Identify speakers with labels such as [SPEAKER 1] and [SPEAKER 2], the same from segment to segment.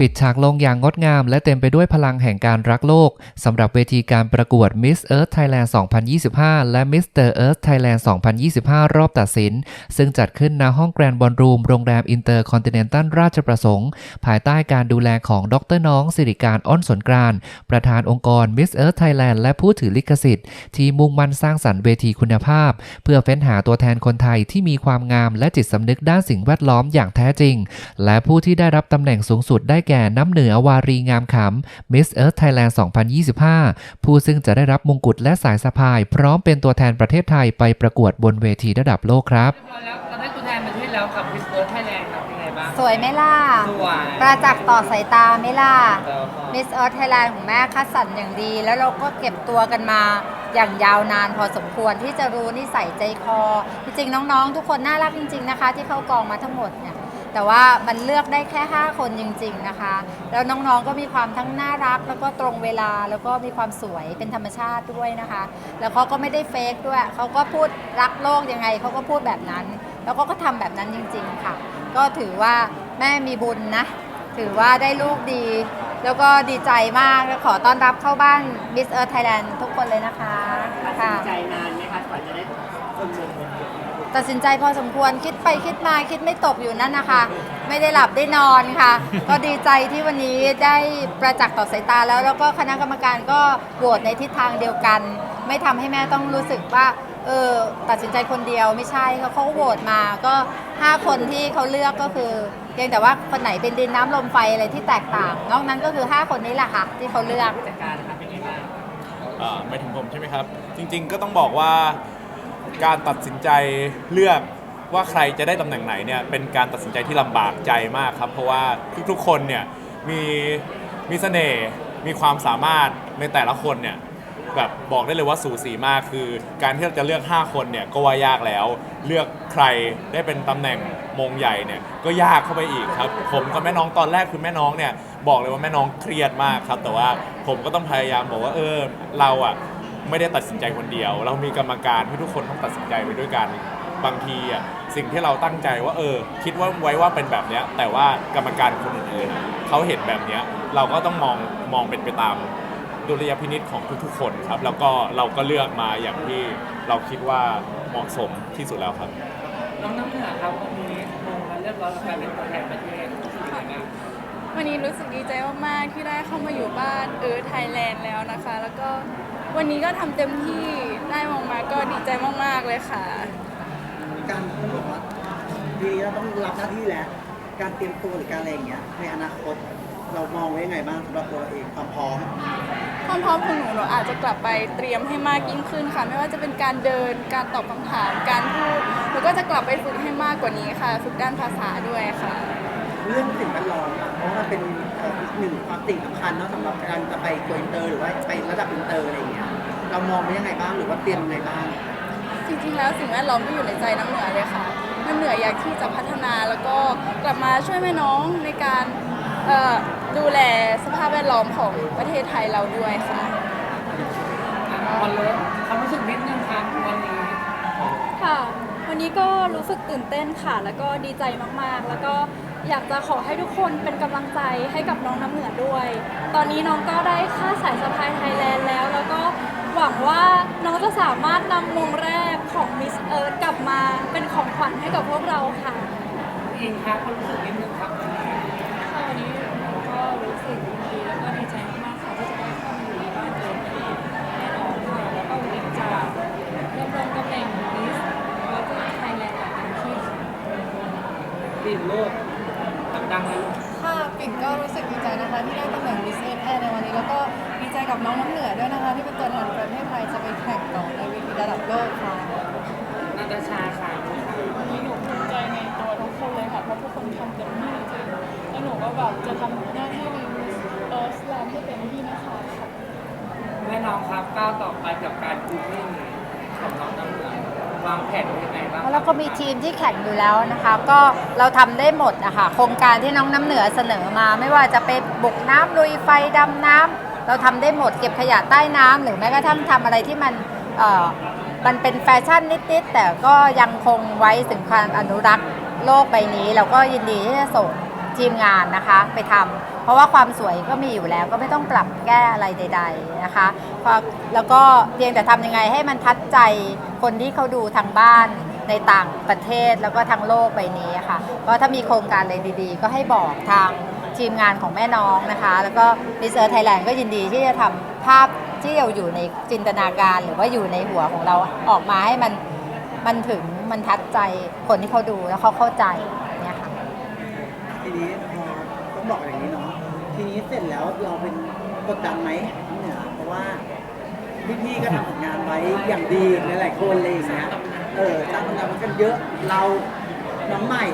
[SPEAKER 1] ปิดฉากลงอย่างงดงาม และเต็มไปด้วยพลังแห่งการรักโลกสำหรับเวทีการประกวด Miss Earth Thailand 2025 และ Mr. Earth Thailand 2025 รอบตัดสิน ซึ่งจัดขึ้นณห้องแกรนด์บอลรูมโรงแรมอินเตอร์คอนติเนนตัลราชประสงค์ ภายใต้การดูแลของดรน้องสิริการอ้อนสนกรานประธานองค์กร Miss Earth Thailand และผู้ถือลิขสิทธิ์ ที่มุ่งมั่นสร้างสรรค์เวทีคุณภาพ เพื่อเฟ้นหาตัวแทนคนไทยที่มีความงามและจิตสำนึกด้านสิ่งแวดล้อมอย่างแท้จริง และผู้ที่ได้รับตำแหน่งสูงสุดได้แก่น้ำเหนือวารีงามขำ Miss Earth Thailand 2025 ผู้ซึ่งจะได้รับมงกุฎและสายสะพาย พร้อมเป็นตัวแทนประเทศไทยไปประกวดบนเวทีระดับโลกครับ
[SPEAKER 2] เรียบร้อยแล้วเราได้ตัวแทนประเทศแล้วกับมิสเตอร์ไทยแลนด์ครับเป็นไงบ้าง
[SPEAKER 3] สวยไหมล่ะ
[SPEAKER 2] สวย
[SPEAKER 3] ประจักษ์ต่อสายตาไหมล่ะ
[SPEAKER 2] เออ
[SPEAKER 3] มิส e อ r ไทยแลนด์ของแม่คัดสรรอย่างดี แล้วเราก็เก็บตัวกันมาอย่างยาวนานพอสมควรที่จะรู้นิสัยใจคอ จริงๆ น้องๆ ทุกคนน่ารักจริง ๆ นะคะ ที่เข้ากองมาทั้งหมดเนี่ย แต่ว่ามันเลือกได้แค่ 5 คนจริง ๆนะคะ แล้วน้องๆก็มีความทั้งน่ารัก แล้วก็ตรงเวลาแล้วก็มีความสวยเป็นธรรมชาติด้วยนะคะ แล้วเขาก็ไม่ได้เฟกด้วยเขาก็พูดรักโลกยังไงเขาก็พูดแบบนั้น แล้วก็ก็ทำแบบนั้นจริง ๆค่ะ ก็ถือว่าแม่มีบุญนะ ถือว่าได้ลูกดี แล้วก็ดีใจมากขอต้อนรับเข้าบ้าน Miss Earth Thailand ทุกคนเลยนะคะค่ะ
[SPEAKER 2] ใจนานไหมคะกว่าจะได้
[SPEAKER 3] ตัดสินใจพอสมควรคิดไปคิดมาคิดไม่ตกอยู่นั่นนะคะ ไม่ได้หลับได้นอนค่ะ ก็ดีใจที่วันนี้ได้ประจักษ์ต่อสายตาแล้วแล้วก็คณะกรรมการก็โหวตในทิศทางเดียวกัน ไม่ทำให้แม่ต้องรู้สึกว่าเออตัดสินใจคนเดียวไม่ใช่เขาเขาก็โหวตมาก็ 5 คนที่เขาเลือกก็คือเพียงแต่ว่าคนไหนเป็นดินน้ำลมไฟอะไรที่แตกต่าง นอกนั้นก็คือ 5 คนนี้แหละค่ะ ที่เขาเลือก
[SPEAKER 2] จัดการนะคะเป็นไงบ้าง
[SPEAKER 4] อ่าไม่ถึงผมใช่ไหมครับ จริง ๆ ก็ต้องบอกว่า การตัดสินใจเลือกว่าใครจะได้ตำแหน่งไหนเนี่ยเป็นการตัดสินใจที่ลำบากใจมากครับ เพราะว่าทุกๆคนเนี่ยมีมีเสน่ห์มีความสามารถในแต่ละคนเนี่ยแบบบอกได้เลยว่าสูสีมากคือ การที่เราจะเลือก 5 คนเนี่ยก็ว่ายากแล้ว เลือกใครได้เป็นตำแหน่งมงใหญ่เนี่ยก็ยากเข้าไปอีกครับ ผมกับแม่น้องตอนแรกคือแม่น้องเนี่ยบอกเลยว่าแม่น้องเครียดมากครับ แต่ว่าผมก็ต้องพยายามบอกว่าเออเราอะ ไม่ได้ตัดสินใจคนเดียว เรามีกรรมการที่ทุกคนต้องตัดสินใจไปด้วยกัน บางทีอะสิ่งที่เราตั้งใจว่าเออ คิดว่าไว้ว่าเป็นแบบเนี้ยแต่ว่ากรรมการคนอื่นๆเขาเห็นแบบเนี้ยเราก็ต้องมองมองเป็นไปตามดุลยพินิษของทุกๆคนครับ แล้วก็เราก็เลือกมาอย่างที่เราคิดว่าเหมาะสมที่สุดแล้วครับ
[SPEAKER 2] น้องน้ำเหนือครับวันนี้มงมาเรียบร้อยแล้วกลายเป็นตัวแทนประเทศรู้สึกยังไงบ้าง
[SPEAKER 5] วันนี้รู้สึกดีใจมากๆที่ได้เข้ามาอยู่บ้านเออไทยแลนด์แล้วนะคะ แล้วก็ วันนี้ก็ทำเต็มที่ได้มองมาก็ดีใจมากๆเลยค่ะ
[SPEAKER 6] การต้องบอกว่าทีนี้เราต้องรับหน้าที่แล้ว การเตรียมตัวหรือการอะไรอย่างเงี้ยในอนาคตเรามองไว้ยังไงบ้างสำหรับตัวเราเองความพร้อม
[SPEAKER 5] ความพร้อมของหนูหนูอาจจะกลับไปเตรียมให้มากยิ่งขึ้นค่ะ ไม่ว่าจะเป็นการเดินการตอบคำถาม การพูดหนูก็จะกลับไปฝึกให้มากกว่านี้ค่ะ ฝึกด้านภาษาด้วยค่ะ
[SPEAKER 6] เรื่องสิ่งแวดล้อมอะเพราะว่าเป็นเอ่ออีก หนึ่งความสิ่งสำคัญเนาะสำหรับการจะไปโกอินเตอร์หรือว่าไประดับอินเตอร์อะไรอย่างเงี้ยเรามองไว้ยังไงบ้างหรือว่าเตรียมยังไงบ้าง
[SPEAKER 5] จริงๆ แล้วสิ่งแวดล้อมก็อยู่ในใจน้ำเหนือเลยค่ะน้ำเหนืออยากที่จะพัฒนาแล้วก็กลับมาช่วยแม่น้องในการเอ่อดูแลสภาพแวดล้อมของประเทศไทยเราด้วยค่ะ
[SPEAKER 2] อะวันเลิฟความรู้สึกนิดนึงครับวันนี้
[SPEAKER 7] ค่ะ วันนี้ก็รู้สึกตื่นเต้นค่ะ แล้วก็ดีใจมากๆ แล้วก็อยากจะขอให้ทุกคนเป็นกำลังใจให้กับน้องน้ำเหนือด้วย ตอนนี้น้องก็ได้ค่าสายสะพายไทยแลนด์แล้ว แล้วก็หวังว่าน้องจะสามารถนำมงแรกของ Miss Earth กลับมาเป็นของขวัญให้กับพวกเราค่ะ
[SPEAKER 2] อิงครับความรู้สึกนิดนึงครับวันนี้
[SPEAKER 7] ค่ะวันนี้ก็รู้สึกดีแล้วก็ดีใจมากๆค่ะที่จะได้เข้ามาอยู่ในบ้านเกิดแน่นอนค่ะ แล้วก็วันนี้จะดำรงตำแหน่ง Miss Earth Thailand อย่างเต็มที่ค่ะ
[SPEAKER 2] ดินโลกดังๆเลยลูก
[SPEAKER 8] ค่ะปิ่นก็รู้สึกดีใจนะคะที่ได้ตำแหน่ง Miss Earth Air ในวันนี้แล้วก็ดีใจกับน้องน้ำเหนือด้วยนะคะ ที่เป็นตัวแทนประเทศไทยจะไปแข่งต่อในเวทีระดับโลกค่ะ
[SPEAKER 2] นาตาชาค่ะ
[SPEAKER 7] วันนี้หนูภูมิใจในตัวทุกคนเลยค่ะเพราะทุกคนทำเต็มที่จริงๆแล้วหนูก็แบบจะทำหน้าที่ใน Miss Earth Land ให้เต็มที่นะคะขอบคุณ
[SPEAKER 2] แม่น้องครับก้าวต่อไปกับการกูมิ่งของน้องน้ำเหนือ วางแผนไว้ยังไงบ้าง
[SPEAKER 3] แล้วก็มีทีมที่แข่งอยู่แล้วนะคะ ก็เราทำได้หมดนะคะโครงการที่น้องน้ำเหนือเสนอมา ไม่ว่าจะเป็นบุกน้ำลุยไฟดำน้ำเราทำได้หมดเก็บขยะใต้น้ำหรือแม้กระทั่งทำอะไรที่มันเอ่อมันเป็นแฟชั่นนิดๆแต่ก็ยังคงไว้ถึงความอนุรักษ์โลกใบนี้ เราก็ยินดีที่จะส่ง ทีมงานนะคะไปทำราะว่าความสวยก็มีอยู่แล้วก็ไม่ต้องปรับแก้อะไรใด ๆนะคะแล้วก็เพียงแต่ทำยังไงให้มันทัดใจคนที่เขาดูทางบ้านในต่างประเทศแล้วก็ทางโลกใบนี้ค่ะก็ถ้ามีโครงการอะไรดีๆ ก็ให้บอกทางทีมงานของแม่น้องนะคะ แล้วก็มิสเตอร์ไทยแลนด์ก็ยินดีที่จะทำภาพที่เราอยู่ในจินตนาการหรือว่าอยู่ในหัวของเราออกมาให้มันมันถึงมันทัดใจคนที่เขาดูแล้วเขาเข้าใจ
[SPEAKER 6] ทีนี้พอต้องบอกอย่างนี้เนาะทีนี้เสร็จแล้วเราเป็นกดดันไหมเนี่ยเพราะว่าพี่ๆก็ทำผลงานไว้อย่างดีหลายๆคนเลยอย่างเงี้ยเออตั้งคำถามกันเยอะเราน้องใหม่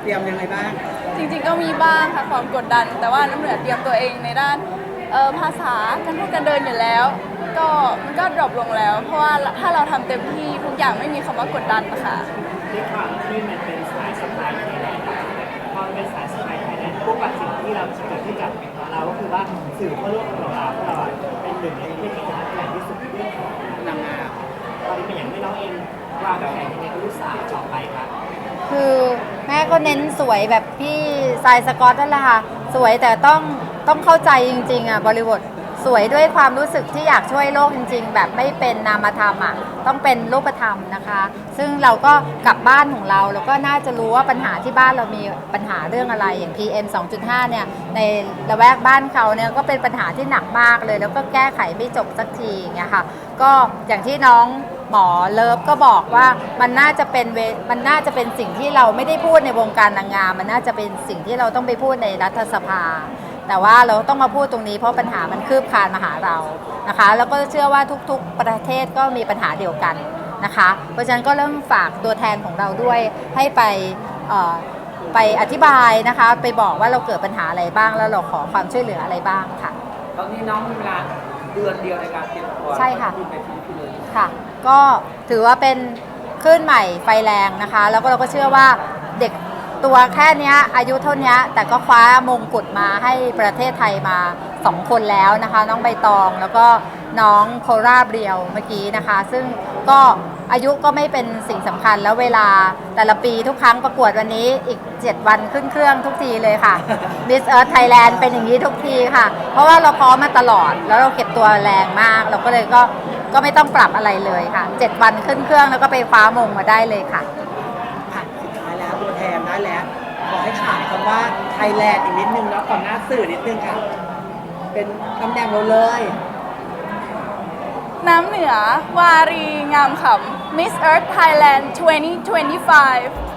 [SPEAKER 6] เตรียมยังไงบ้าง
[SPEAKER 5] จริงๆก็มีบ้างค่ะความกดดัน แต่ว่าน้ำเหนือเตรียมตัวเองในด้านเอ่อภาษาการพูดการเดินอยู่แล้ว ก็มันก็ดรอปลงแล้ว เพราะว่าถ้าเราทำเต็มที่ทุกอย่างไม่มีคำว่ากดดันนะคะ
[SPEAKER 2] ด้วยความที่มันเป็น ที่เราจะเกิดขึ้นกับเราก็คือว่าสื่อทั่วโลกของเราเราเป็นหนึ่งในประเทศที่พัฒนาที่สุดเรื่องของนางงามตอนนี้เป็นอย่างที่น้องเองวางแผนยังไงกับลูกสาวต่อไปครับ
[SPEAKER 3] คือแม่ก็เน้นสวยแบบพี่สายสกอตนั่นแหละค่ะ สวยแต่ต้องต้องเข้าใจจริงๆอะบริบท สวยด้วยความรู้สึกที่อยากช่วยโลกจริง ๆ แบบไม่เป็นนามธรรมอะต้องเป็นรูปธรรมนะคะ ซึ่งเราก็กลับบ้านของเราแล้วก็น่าจะรู้ว่าปัญหาที่บ้านเรามีปัญหาเรื่องอะไรอย่าง PM 2.5 เนี่ยในละแวกบ้านเขาเนี่ยก็เป็นปัญหาที่หนักมากเลย แล้วก็แก้ไขไม่จบสักทีอย่างเงี้ยค่ะก็อย่างที่น้องหมอเลิฟก็บอกว่ามันน่าจะเป็นเวมันน่าจะเป็นสิ่งที่เราไม่ได้พูดในวงการนางงาม มันน่าจะเป็นสิ่งที่เราต้องไปพูดในรัฐสภา แต่ว่าเราต้องมาพูดตรงนี้เพราะปัญหามันคืบคลานมาหาเรานะคะ แล้วก็เชื่อว่าทุกๆประเทศก็มีปัญหาเดียวกันนะคะ เพราะฉะนั้นก็เริ่มฝากตัวแทนของเราด้วยให้ไปเอ่อไปอธิบายนะคะ ไปบอกว่าเราเกิดปัญหาอะไรบ้าง แล้วเราขอความช่วยเหลืออะไรบ้างค่ะ
[SPEAKER 2] ตอนนี้น้องมีเวลาเดือนเดียวในการเตรียมตัว
[SPEAKER 3] ใช่ค่ะ
[SPEAKER 2] ขึ้นไปฟิลิปปินส์เลย
[SPEAKER 3] ค่ะ ก็ถือว่าเป็นคลื่นใหม่ไฟแรงนะคะ แล้วก็เราก็เชื่อว่าเด็ก ตัวแค่เนี้ยอายุเท่านี้แต่ก็คว้ามงกุฎมาให้ประเทศไทยมา2คนแล้วนะคะ น้องใบตองแล้วก็น้องโคราบเรียวเมื่อกี้นะคะ ซึ่งก็อายุก็ไม่เป็นสิ่งสำคัญแล้วเวลาแต่ละปีทุกครั้งประกวดวันนี้อีก 7 วันขึ้นเครื่องทุกทีเลยค่ะ Miss Earth Thailand เป็นอย่างนี้ทุกทีค่ะ เพราะว่าเราพร้อมมาตลอดแล้วเราเก็บตัวแรงมาก เราก็เลยก็ก็ไม่ต้องปรับอะไรเลยค่ะ 7 วันขึ้นเครื่องแล้วก็ไปคว้ามงมาได้เลยค่ะ
[SPEAKER 6] สุดท้ายแล้วตัวแทนได้แล้ว ขอให้ขายคำว่าไทยแลนด์อีกนิดนึงเนาะก่อนหน้าสื่อนิดนึงค่ะ เป็นตำแหน่งเราเลย
[SPEAKER 5] น้ำเหนือ วารี งามขำ Miss Earth Thailand 2025